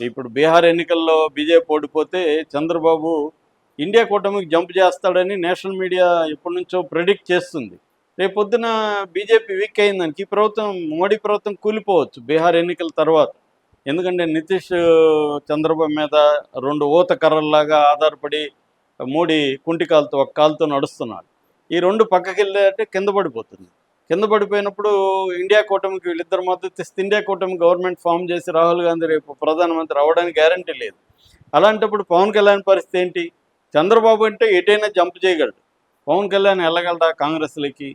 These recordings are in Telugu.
ఇప్పుడు బీహార్ ఎన్నికల్లో బీజేపీ ఓడిపోతే చంద్రబాబు ఇండియా కూటమికి జంప్ చేస్తాడని నేషనల్ మీడియా ఎప్పటి నుంచో ప్రెడిక్ట్ చేస్తుంది. రేపొద్దున బీజేపీ వీక్ అయిందానికి ఈ ప్రభుత్వం మోడీ ప్రభుత్వం కూలిపోవచ్చు బీహార్ ఎన్నికల తర్వాత. ఎందుకంటే నితీష్ చంద్రబాబు మీద రెండు ఊత కర్రల్లాగా ఆధారపడి మోడీ కుంటి కాలుతో ఒక కాలుతో నడుస్తున్నాడు. ఈ రెండు పక్కకి వెళ్ళాలంటే కింద పడిపోతుంది. కింద పడిపోయినప్పుడు ఇండియా కూటమికి వీళ్ళిద్దరు మద్దతు ఇస్తే ఇండియా కూటమి గవర్నమెంట్ ఫామ్ చేసి రాహుల్ గాంధీ రేపు ప్రధానమంత్రి అవ్వడానికి గ్యారంటీ లేదు. అలాంటప్పుడు పవన్ కళ్యాణ్ పరిస్థితి ఏంటి? చంద్రబాబు అంటే ఎటైనా జంప్ చేయగలడు. పవన్ కళ్యాణ్ వెళ్ళగలడా కాంగ్రెస్లకి?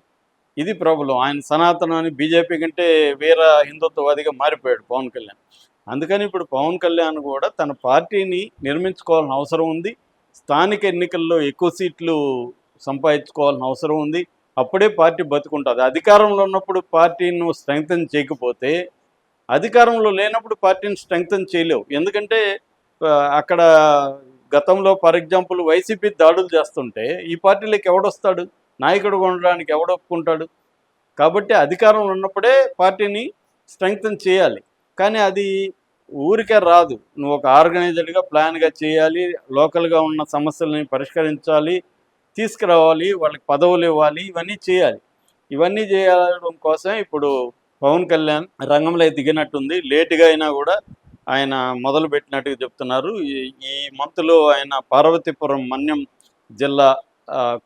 ఇది ప్రాబ్లం. ఆయన సనాతనం అని బీజేపీ కంటే వేరే హిందుత్వవాదిగా మారిపోయాడు పవన్ కళ్యాణ్. అందుకని ఇప్పుడు పవన్ కళ్యాణ్ కూడా తన పార్టీని నిర్మించుకోవాల్సిన అవసరం ఉంది. స్థానిక ఎన్నికల్లో ఎక్కువ సీట్లు సంపాదించుకోవాల్సిన అవసరం ఉంది. అప్పుడే పార్టీ బతుకుంటుంది. అధికారంలో ఉన్నప్పుడు పార్టీని స్ట్రెంగ్తన్ చేయకపోతే అధికారంలో లేనప్పుడు పార్టీని స్ట్రెంగ్తన్ చేయలేవు. ఎందుకంటే అక్కడ గతంలో ఫర్ ఎగ్జాంపుల్ వైసీపీ దాడులు చేస్తుంటే ఈ పార్టీలోకి ఎవడొస్తాడు? నాయకుడు ఉండడానికి ఎవడొప్పుకుంటాడు కాబట్టి అధికారంలో ఉన్నప్పుడే పార్టీని స్ట్రెంగ్తన్ చేయాలి. కానీ అది ఊరికే రాదు. నువ్వు ఒక ఆర్గనైజర్గా ప్లాన్గా చేయాలి. లోకల్గా ఉన్న సమస్యలని పరిష్కరించాలి. తీసుకురావాలి వాళ్ళకి పదవులు ఇవ్వాలి ఇవన్నీ చేయాలి. ఇవన్నీ చేయడం కోసం ఇప్పుడు పవన్ కళ్యాణ్ రంగంలో దిగినట్టుంది. లేటుగా అయినా కూడా ఆయన మొదలు పెట్టినట్టుగా చెప్తున్నారు. ఈ- మంత్లో ఆయన పార్వతీపురం మన్యం జిల్లా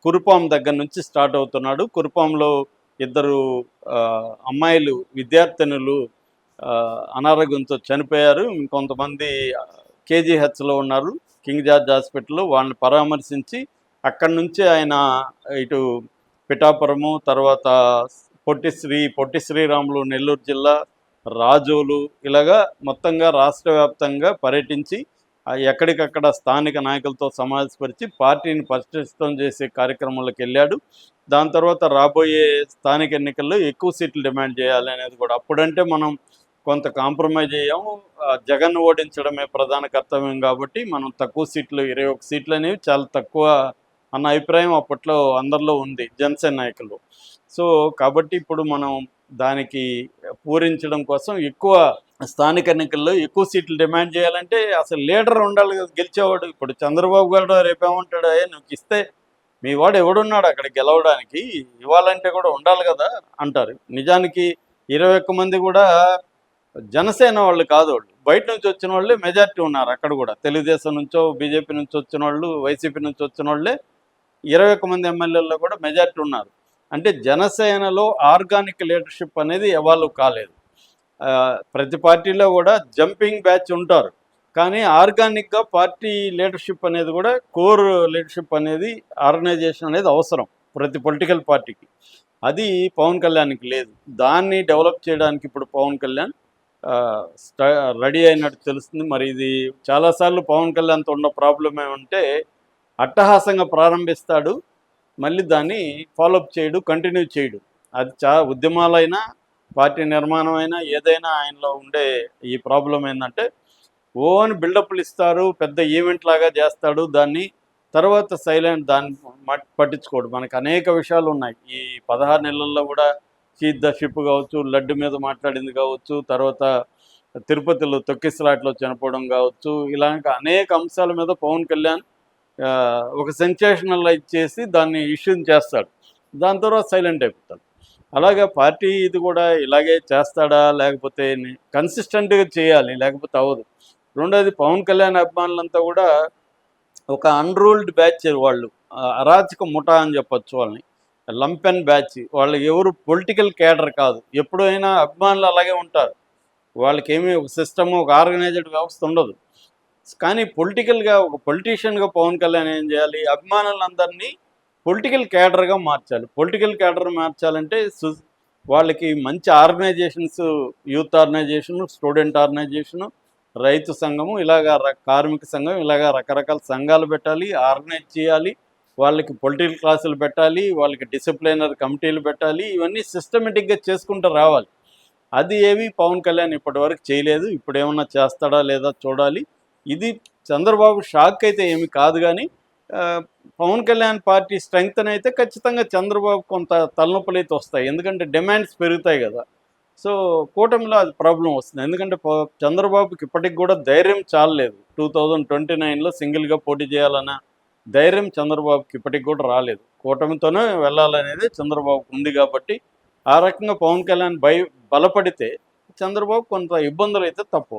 కురుపాం దగ్గర నుంచి స్టార్ట్ అవుతున్నాడు. కురుపాంలో ఇద్దరు అమ్మాయిలు విద్యార్థినులు అనారోగ్యంతో చనిపోయారు. ఇంకొంతమంది కేజీహెచ్లో ఉన్నారు. కింగ్ జార్జ్ హాస్పిటల్లో వాళ్ళని పరామర్శించి అక్కడి నుంచి ఆయన ఇటు పిఠాపురము తర్వాత పొట్టి శ్రీ పొట్టి శ్రీరాములు నెల్లూరు జిల్లా రాజోలు ఇలాగా మొత్తంగా రాష్ట్ర వ్యాప్తంగా పర్యటించి ఎక్కడికక్కడ స్థానిక నాయకులతో సమావేశపరిచి పార్టీని పరిష్కరితం చేసే కార్యక్రమంలోకి వెళ్ళాడు. దాని తర్వాత రాబోయే స్థానిక ఎన్నికల్లో ఎక్కువ సీట్లు డిమాండ్ చేయాలి అనేది కూడా అప్పుడంటే మనం కొంత కాంప్రమైజ్ అయ్యాము. జగన్ ఓడించడమే ప్రధాన కర్తవ్యం కాబట్టి మనం తక్కువ సీట్లు ఇరవై ఒక సీట్లు అనేవి చాలా తక్కువ అన్న అభిప్రాయం అప్పట్లో అందరిలో ఉంది జనసేన నాయకులు. సో కాబట్టి ఇప్పుడు మనం దానికి పూరించడం కోసం ఎక్కువ స్థానిక ఎన్నికల్లో ఎక్కువ సీట్లు డిమాండ్ చేయాలంటే అసలు లీడర్ ఉండాలి కదా గెలిచేవాడు. ఇప్పుడు చంద్రబాబు గారు రేపేమంటాడు అయ్యా నువ్వు ఇస్తే మీ వాడు ఎవడున్నాడు అక్కడ గెలవడానికి? ఇవ్వాలంటే కూడా ఉండాలి కదా అంటారు. నిజానికి ఇరవై ఒక్క మంది కూడా జనసేన వాళ్ళు కాదు వాళ్ళు. బయట నుంచి వచ్చిన వాళ్ళే మెజారిటీ ఉన్నారు అక్కడ కూడా. తెలుగుదేశం నుంచో బీజేపీ నుంచి వచ్చిన వాళ్ళు వైసీపీ నుంచి వచ్చిన వాళ్ళే ఇరవై ఒక్క మంది ఎమ్మెల్యేల్లో కూడా మెజార్టీ ఉన్నారు. అంటే జనసేనలో ఆర్గానిక్ లీడర్షిప్ అనేది ఎవాల్వ్ కాలేదు. ప్రతి పార్టీలో కూడా జంపింగ్ బ్యాచ్ ఉంటారు. కానీ ఆర్గానిక్గా పార్టీ లీడర్షిప్ అనేది కూడా కోర్ లీడర్షిప్ అనేది ఆర్గనైజేషన్ అనేది అవసరం ప్రతి పొలిటికల్ పార్టీకి. అది పవన్ కళ్యాణ్కి లేదు. దాన్ని డెవలప్ చేయడానికి ఇప్పుడు పవన్ కళ్యాణ్ రెడీ అయినట్టు తెలుస్తుంది. మరి ఇది చాలాసార్లు పవన్ కళ్యాణ్తో ఉన్న ప్రాబ్లం ఏమంటే అట్టహాసంగా ప్రారంభిస్తాడు మళ్ళీ దాన్ని ఫాలోఅప్ చేయడు కంటిన్యూ చేయడు. అది చా ఉద్యమాలైనా పార్టీ నిర్మాణం అయినా ఏదైనా ఆయనలో ఉండే ఈ ప్రాబ్లం ఏంటంటే ఓ అని బిల్డప్లు ఇస్తారు పెద్ద ఈవెంట్ లాగా చేస్తాడు దాన్ని తర్వాత సైలెంట్ దాన్ని పట్టించుకోడు. మనకు అనేక విషయాలు ఉన్నాయి. ఈ పదహారు నెలల్లో కూడా చీఫ్ ద షిప్ కావచ్చు లడ్డు మీద మాట్లాడింది కావచ్చు తర్వాత తిరుపతిలో తొక్కిసలాట్లో చనిపోవడం కావచ్చు ఇలాంటి అనేక అంశాల మీద పవన్ కళ్యాణ్ ఒక సెన్సేషనలైజ్ చేసి దాన్ని ఇష్యూ చేస్తాడు. దాని తర్వాత సైలెంట్ అయిపోతాడు. అలాగే పార్టీ ఇది కూడా ఇలాగే చేస్తాడా లేకపోతే కన్సిస్టెంట్గా చేయాలి లేకపోతే అవ్వదు. రెండోది పవన్ కళ్యాణ్ అభిమానులంతా కూడా ఒక అన్రూల్డ్ బ్యాచ్ వాళ్ళు అరాచక ముఠా అని చెప్పొచ్చు వాళ్ళని. లంపెన్ బ్యాచ్ వాళ్ళు ఎవరు పొలిటికల్ కేడర్ కాదు. ఎప్పుడైనా అభిమానులు అలాగే ఉంటారు. వాళ్ళకేమీ ఒక సిస్టమ్ ఒక ఆర్గనైజ్డ్ వ్యవస్థ ఉండదు. కానీ పొలిటికల్గా ఒక పొలిటీషియన్గా పవన్ కళ్యాణ్ ఏం చేయాలి? అభిమానులందరినీ పొలిటికల్ క్యాడర్గా మార్చాలి. పొలిటికల్ క్యాడర్ మార్చాలంటే సు వాళ్ళకి మంచి organisations youth organisation student organisation రైతు సంఘము ఇలాగా ర- కార్మిక సంఘం ఇలాగా రకరకాల సంఘాలు పెట్టాలి ఆర్గనైజ్ చేయాలి. వాళ్ళకి పొలిటికల్ క్లాసులు పెట్టాలి వాళ్ళకి డిసిప్లినర్ కమిటీలు పెట్టాలి ఇవన్నీ సిస్టమేటిక్గా చేసుకుంటూ రావాలి. అది ఏవి పవన్ కళ్యాణ్ ఇప్పటివరకు చేయలేదు. ఇప్పుడు ఏమన్నా చేస్తాడా లేదా చూడాలి. ఇది చంద్రబాబు షాక్ అయితే ఏమి కాదు కానీ పవన్ కళ్యాణ్ పార్టీ స్ట్రెంగ్త్ అయితే ఖచ్చితంగా చంద్రబాబు కొంత తలనొప్పులు అయితే వస్తాయి. ఎందుకంటే డిమాండ్స్ పెరుగుతాయి కదా. సో కూటమిలో అది ప్రాబ్లం వస్తుంది. ఎందుకంటే చంద్రబాబుకి ఇప్పటికి కూడా ధైర్యం చాలలేదు. టూ థౌజండ్ ట్వంటీ నైన్లో సింగిల్గా పోటీ చేయాలన్న ధైర్యం చంద్రబాబుకి ఇప్పటికి కూడా రాలేదు. కూటమితోనే వెళ్ళాలనేది చంద్రబాబుకు ఉంది కాబట్టి ఆ రకంగా పవన్ కళ్యాణ్ భయ బలపడితే చంద్రబాబు కొంత ఇబ్బందులు అయితే తప్పు.